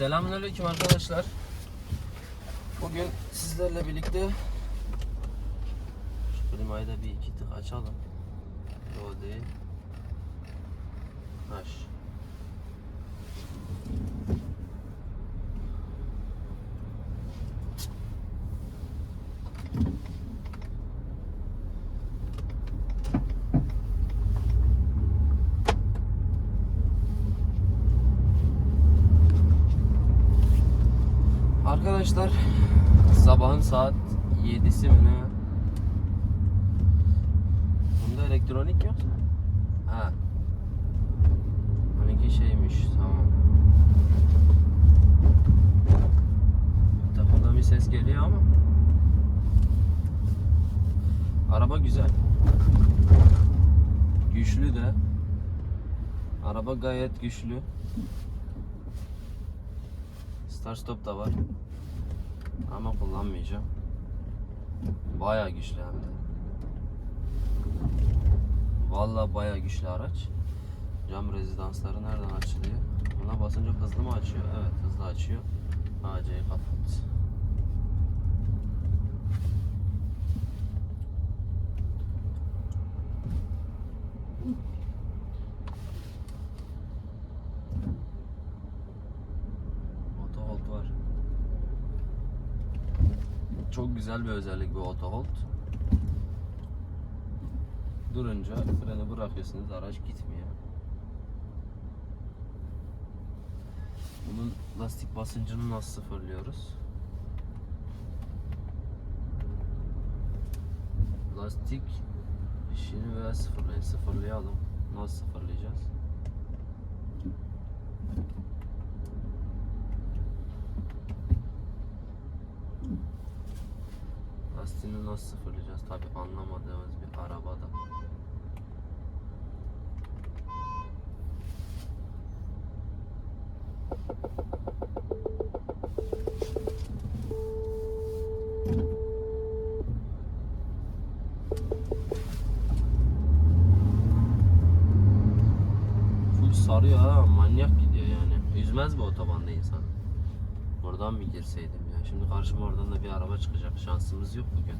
Selamünaleyküm arkadaşlar. Bugün sizlerle birlikte şu klimayı da bir iki tık açalım. O değil. Haş. Arkadaşlar sabahın saat 7'si mi ne? Bunda elektronik yok. Ha. 12 şeymiş tamam. Takımda bir ses geliyor ama. Araba güzel. Güçlü de. Araba gayet güçlü. Start stop da var. Ama kullanmayacağım. Baya güçlü hem de. Vallahi baya güçlü araç. Cam rezidansları nereden açılıyor? Buna basınca hızlı mı açıyor? Evet hızlı açıyor. AC'yi kapat. Auto hold var. Çok güzel bir özellik bu auto hold. Durunca freni bırakıyorsunuz araç gitmiyor. Bunun lastik basıncını nasıl sıfırlıyoruz? Lastik işini veya. Sıfırlayalım. Nasıl sıfırlayacağız? Nasıl sıfırlayacağız? Tabi anlamadığımız bir arabada. Full sarıyor ha manyak gidiyor yani. Üzmez bu otobanda insan. Oradan mı girseydim ya? Şimdi karşıma oradan da bir araba çıkacak. Şansımız yok bugün.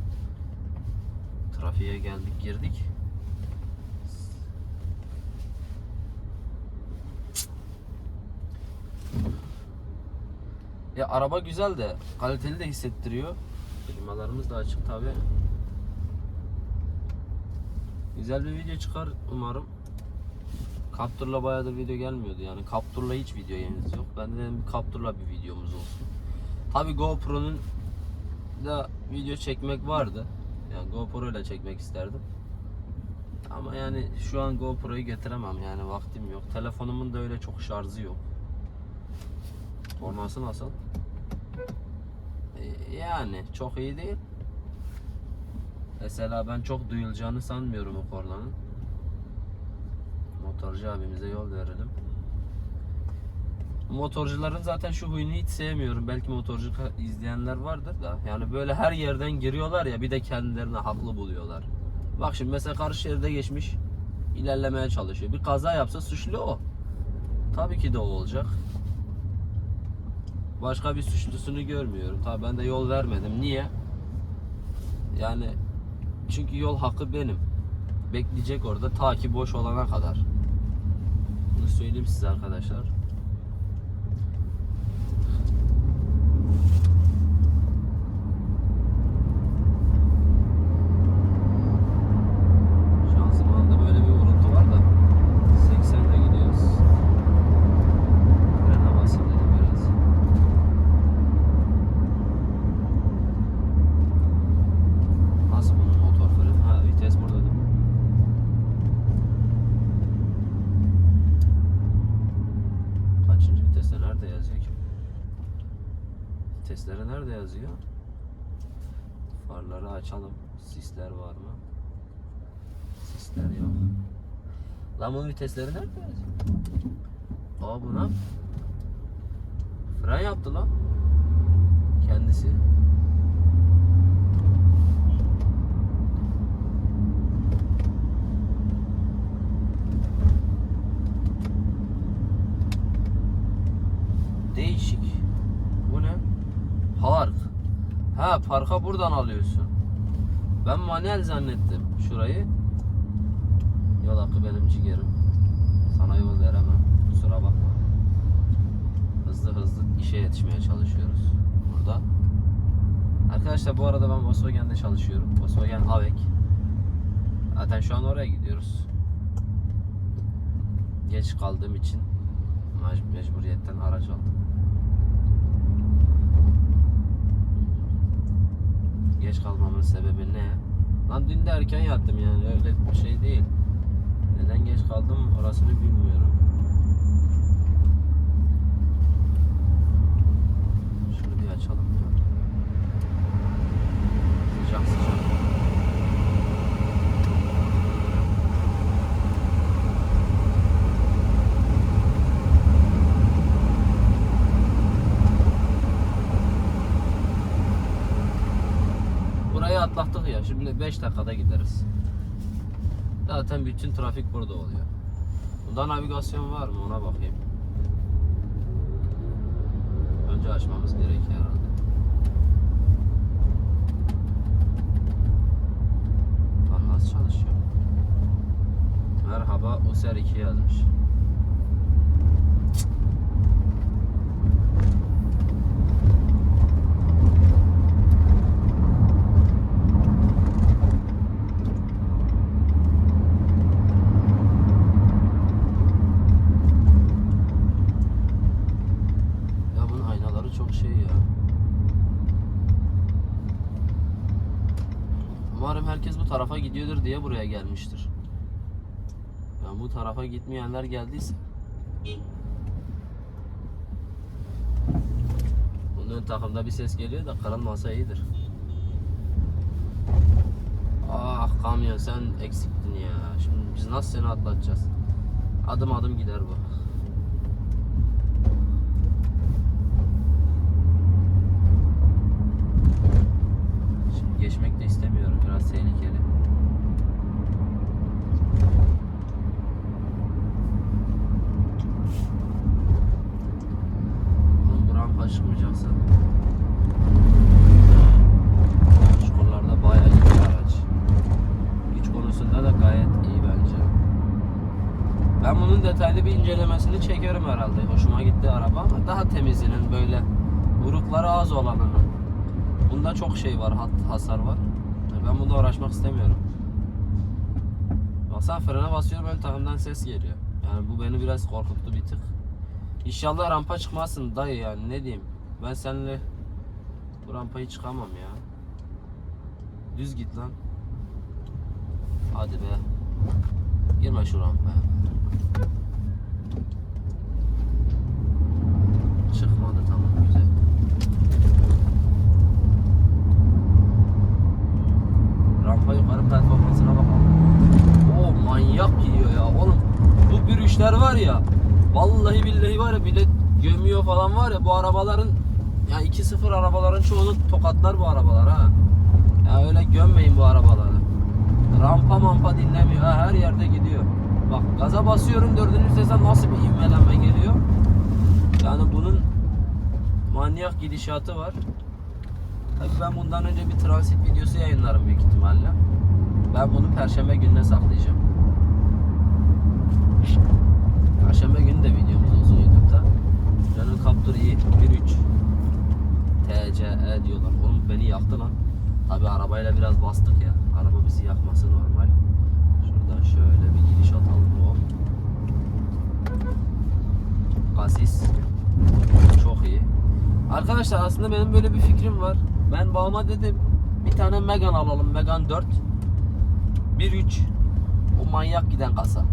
Trafiğe geldik girdik. Ya araba güzel de kaliteli de hissettiriyor. Klimalarımız da açık tabi. Güzel bir video çıkar umarım. Captur'la bayağıdır video gelmiyordu yani Captur'la hiç video yerimiz yok. Ben de dedim Captur'la bir videomuz olsun. Tabi GoPro'nun da video çekmek vardı. Yani GoPro ile çekmek isterdim. Ama yani şu an GoPro'yu getiremem yani vaktim yok. Telefonumun da öyle çok şarjı yok. Forması nasıl? E, Yani çok iyi değil. Mesela ben çok duyulacağını sanmıyorum o kornanın. Motorcu abimize yol verelim. Motorcuların zaten şu huyunu hiç sevmiyorum. Belki motorcu izleyenler vardır da. Yani böyle her yerden giriyorlar ya bir de kendilerini haklı buluyorlar. Bak şimdi mesela karşı şeride geçmiş ilerlemeye çalışıyor. Bir kaza yapsa suçlu o. Tabii ki de o olacak. Başka bir suçlusunu görmüyorum. Tabii ben de yol vermedim. Niye? Yani çünkü yol hakkı benim. Bekleyecek orada ta ki boş olana kadar. Bunu söyleyeyim size arkadaşlar. Şanzımanda böyle bir vuruntu var da 80'de gidiyoruz. Frene basayım dedim biraz. Nasıl bunun motor freni? Ha vites burada değil mi? Kaçıncı viteste nerede yazıyor ki? Vitesleri nerede yazıyor? Farları açalım. Sisler var mı? Sisler yok. Lan bunun vitesleri nerede? Aa bu ne? Fren yaptı lan. Kendisi. değişik. Bu ne? Park. Ha parka buradan alıyorsun. Ben manuel zannettim şurayı. Yol hakkı benim ciğerim. Sana yol veremem. Kusura bakma. Hızlı hızlı işe yetişmeye çalışıyoruz burada. Arkadaşlar bu arada ben Volkswagen'de çalışıyorum. Volkswagen Havek. Zaten şu an oraya gidiyoruz. Geç kaldığım için mec- mecburiyetten araç aldım. Geç kalmamın sebebi ne? Lan dün de erken yattım yani öyle bir şey değil. Neden geç kaldım orasını bilmiyorum. Şunu bir açalım. Sıcak sıcak. Burayı atlattık ya. Şimdi 5 dakikada gideriz. Zaten bütün trafik burada oluyor. Bunda navigasyon var mı ona bakayım. Önce açmamız gerekiyor herhalde. Lan çalışıyor? Merhaba User 2 yazmış. Ya bunun aynaları çok şey ya. Umarım herkes bu tarafa gidiyordur diye buraya gelmiştir. Ya bu tarafa gitmeyenler geldiyse. Bunun takımda bir ses geliyor da kırılmasa iyidir. Ah kamyon sen eksiktin ya. Şimdi biz nasıl seni atlatacağız? Adım adım gider bu. Şimdi geçmek de istemiyorum. Biraz tehlikeli. Oğlum bu rampa çıkmayacaksa. Şu konularda bayağı iyi araç. Güç konusunda da gayet iyi bence. Ben bunun detaylı bir incelemesini çekerim herhalde. Hoşuma gitti araba ama daha temizinin böyle vurukları az olanının. Bunda çok şey var, hasar var. Ben bununla uğraşmak istemiyorum. Baksana frene basıyorum ön takımdan ses geliyor. Yani bu beni biraz korkuttu bir tık. İnşallah rampa çıkmazsın dayı yani ne diyeyim. Ben seninle bu rampayı çıkamam ya. Düz git lan. Hadi be. Girme şu rampaya. Çıkmadı tamam güzel. Rampa yukarı performansına bakalım. O manyak gidiyor ya oğlum. Bu bürüşler var ya. Vallahi billahi var ya bile gömüyor falan var ya bu arabaların ya 2.0 arabaların çoğunu tokatlar bu arabalar ha. Ya öyle gömmeyin bu arabaları. Rampa mampa dinlemiyor ha her yerde gidiyor. Bak gaza basıyorum dördüncü vitese nasıl bir ivmelenme geliyor. Yani bunun manyak gidişatı var. Tabii ben bundan önce bir transit videosu yayınlarım büyük ihtimalle. Ben bunu perşembe gününe saklayacağım. Perşembe günü de videomuz olsun YouTube'da. Renault Captur i 1.3 TCE diyorlar. Oğlum beni yaktı lan. Tabi arabayla biraz bastık ya. Araba bizi yakması normal. Şuradan şöyle bir gidiş atalım. Hop. Kasis. Çok iyi. Arkadaşlar aslında benim böyle bir fikrim var. Ben babama dedim bir tane Megan alalım. Megan 4. 1.3. O manyak giden kasa.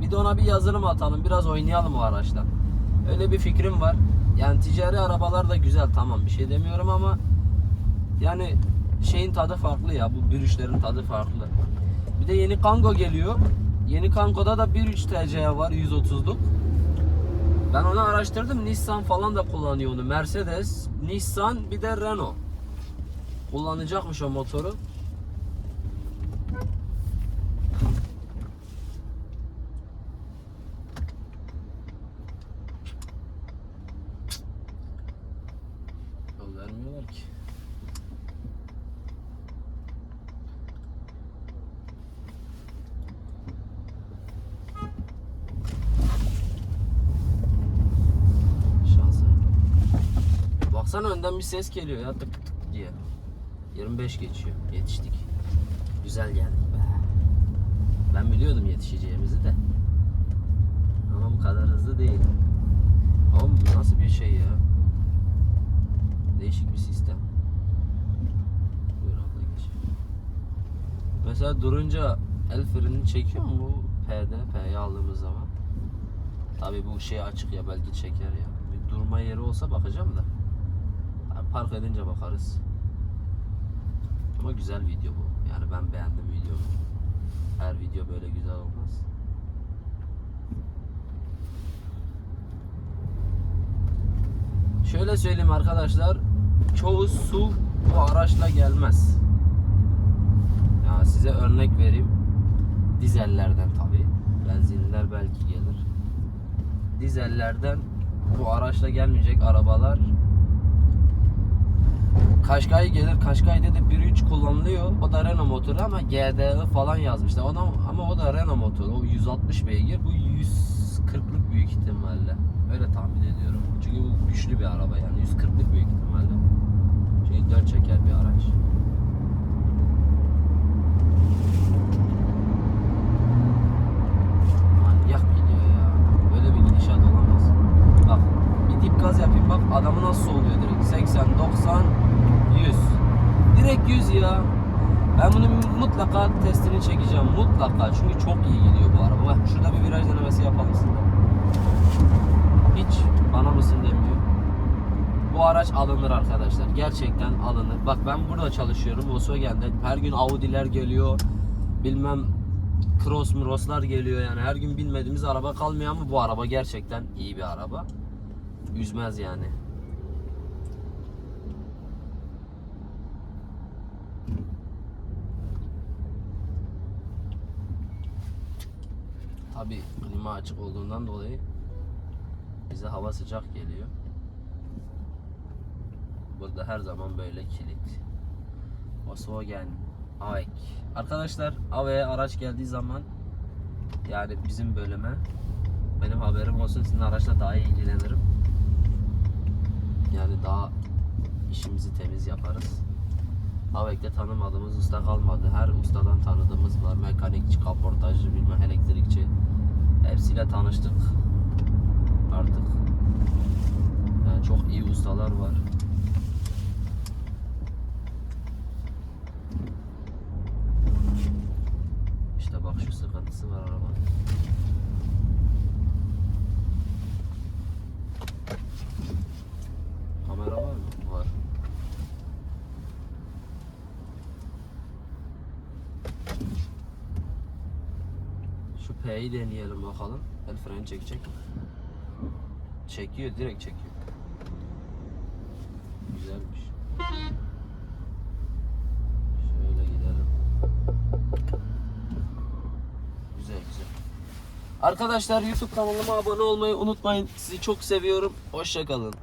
Bir de ona bir yazılım atalım. Biraz oynayalım o araçla. Öyle bir fikrim var. Yani ticari arabalar da güzel tamam bir şey demiyorum ama yani şeyin tadı farklı ya bu bürüşlerin tadı farklı. Bir de yeni Kango geliyor. Yeni Kango'da da 1.3 TC var 130'luk. Ben onu araştırdım. Nissan falan da kullanıyor onu. Mercedes, Nissan bir de Renault. Kullanacakmış o motoru. Baksana önden bir ses geliyor ya tık tık diye. 25 geçiyor. Yetiştik. Güzel geldik be. Ben biliyordum yetişeceğimizi de. Ama bu kadar hızlı değil. Oğlum bu nasıl bir şey ya? Değişik bir sistem. Buyur abla geç. Mesela durunca el frenini çekiyor mu bu P'de? P'yi aldığımız zaman. Tabii bu şey açık ya belki çeker ya. Bir durma yeri olsa bakacağım da. Park edince bakarız. Ama güzel video bu. Yani ben beğendim videomu. Her video böyle güzel olmaz. Şöyle söyleyeyim arkadaşlar. Çoğu su bu araçla gelmez. Ya size örnek vereyim. Dizellerden tabi. Benzinler belki gelir. Dizellerden bu araçla gelmeyecek arabalar Kaşkay gelir. Kaşkay'da da 1.3 kullanılıyor. O da Renault motoru ama GDI falan yazmışlar. O da, ama o da Renault motoru. O 160 beygir. Bu 140'lık büyük ihtimalle. Öyle tahmin ediyorum. Çünkü bu güçlü bir araba yani. 140'lık büyük ihtimalle. Şey 4 çeker bir araç. Manyak gidiyor ya. Böyle bir gidişat olamaz. Bak bir dip gaz yapayım bak adamı nasıl oluyor direkt. 80, 90, 100. Direkt 100 ya. Ben bunun mutlaka testini çekeceğim. Mutlaka. Çünkü çok iyi gidiyor bu araba. Bak şurada bir viraj denemesi yapalım size. Hiç bana mısın demiyor. Bu araç alınır arkadaşlar. Gerçekten alınır. Bak ben burada çalışıyorum. Volkswagen'de. Her gün Audi'ler geliyor. Bilmem Cross Muros'lar geliyor yani. Her gün bilmediğimiz araba kalmıyor ama bu araba gerçekten iyi bir araba. Üzmez yani. Tabi klima açık olduğundan dolayı bize hava sıcak geliyor. Burada her zaman böyle kilit. Volkswagen AEK. Arkadaşlar AV'ye araç geldiği zaman yani bizim bölüme benim haberim olsun sizin araçla daha iyi ilgilenirim. Yani daha işimizi temiz yaparız. Avek'te tanımadığımız usta kalmadı. Her ustadan tanıdığımız var. Mekanikçi, elektrikçi. Hepsiyle tanıştık. Artık. Yani çok iyi ustalar var. İşte bak şu sıkıntısı var arabanın. Kamera var mı? Var. Şu P'yi deneyelim bakalım. El freni çekecek. Çekiyor, direkt çekiyor. Güzelmiş. Şöyle gidelim. Güzel güzel. Arkadaşlar YouTube kanalıma abone olmayı unutmayın. Sizi çok seviyorum. Hoşçakalın.